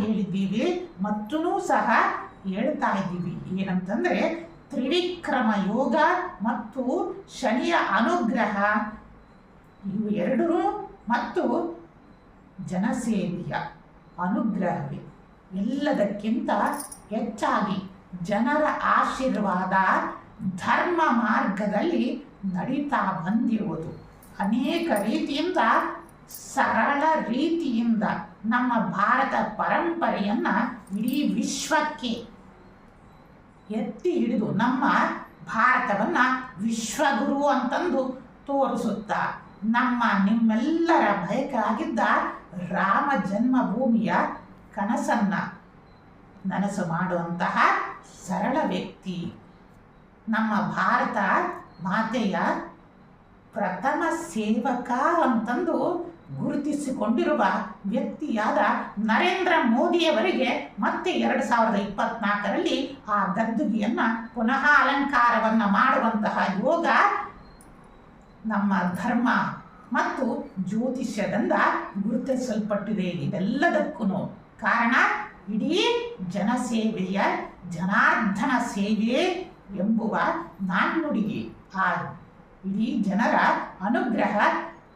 ಹೇಳಿದ್ದೀವಿ. ಮತ್ತೂ ಸಹ ಹೇಳ್ತಾ ಇದ್ದೀವಿ. ಏನಂತಂದ್ರೆ ತ್ರಿವಿಕ್ರಮ ಯೋಗ ಮತ್ತು ಶನಿಯ ಅನುಗ್ರಹ. ಇವು ಎರಡೂ ಮತ್ತು ಜನಸೇವೆಯ ಅನುಗ್ರಹವೇ. ಎಲ್ಲದಕ್ಕಿಂತ ಹೆಚ್ಚಾಗಿ ಜನರ ಆಶೀರ್ವಾದ ಧರ್ಮ ಮಾರ್ಗದಲ್ಲಿ ನಡೀತಾ ಬಂದಿರುವುದು ಅನೇಕ ರೀತಿಯಿಂದ ಸರಳ ರೀತಿಯಿಂದ ನಮ್ಮ ಭಾರತ ಪರಂಪರೆಯನ್ನು ಇಡೀ ವಿಶ್ವಕ್ಕೆ ಎತ್ತಿ ಹಿಡಿದು ನಮ್ಮ ಭಾರತವನ್ನು ವಿಶ್ವಗುರು ಅಂತಂದು ತೋರಿಸುತ್ತಾ ನಮ್ಮ ನಿಮ್ಮೆಲ್ಲರ ಬಯಕಾಗಿದ್ದ ರಾಮ ಜನ್ಮಭೂಮಿಯ ಕನಸನ್ನ ನನಸು ಮಾಡುವಂತಹ ಸರಳ ವ್ಯಕ್ತಿ. ನಮ್ಮ ಭಾರತ ಮಾತೆಯ ಪ್ರಥಮ ಸೇವಕ ಅಂತಂದು ಗುರುತಿಸಿಕೊಂಡಿರುವ ವ್ಯಕ್ತಿಯಾದ ನರೇಂದ್ರ ಮೋದಿಯವರಿಗೆ ಮತ್ತೆ ಎರಡು ಸಾವಿರದ ಇಪ್ಪತ್ನಾಲ್ಕರಲ್ಲಿ ಆ ಗದ್ದುಗೆಯನ್ನು ಪುನಃ ಅಲಂಕಾರವನ್ನು ಮಾಡುವಂತಹ ಯೋಗ ನಮ್ಮ ಧರ್ಮ ಮತ್ತು ಜ್ಯೋತಿಷ್ಯದಿಂದ ಗುರುತಿಸಲ್ಪಟ್ಟಿದೆ. ಇದೆಲ್ಲದಕ್ಕೂ ಕಾರಣ ಇಡೀ ಜನಸೇವೆಯ ಜನಾರ್ಧನ ಸೇವೆ ಎಂಬುವ ನಾಣ್ಣುಡಿಗೆ. ಆ ಇಡೀ ಜನರ ಅನುಗ್ರಹ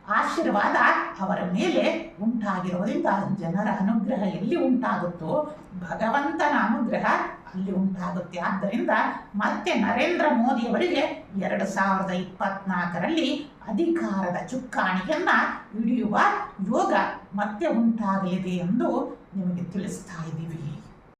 ಆಶೀರ್ವಾದ ಅವರ ಮೇಲೆ ಉಂಟಾಗಿರೋದ್ರಿಂದ ಜನರ ಅನುಗ್ರಹ ಎಲ್ಲಿ ಉಂಟಾಗುತ್ತೋ, ಭಗವಂತನ ಅನುಗ್ರಹ ಅಲ್ಲಿ ಉಂಟಾಗುತ್ತೆ. ಆದ್ದರಿಂದ ಮತ್ತೆ ನರೇಂದ್ರ ಮೋದಿಯವರಿಗೆ ಎರಡು ಸಾವಿರದ ಇಪ್ಪತ್ನಾಲ್ಕರಲ್ಲಿ ಅಧಿಕಾರದ ಚುಕ್ಕಾಣಿಯನ್ನ ಹಿಡಿಯುವ ಯೋಗ ಮತ್ತೆ ಉಂಟಾಗಲಿದೆ ಎಂದು ನಿಮಗೆ ತಿಳಿಸ್ತಾ ಇದ್ದೀವಿ.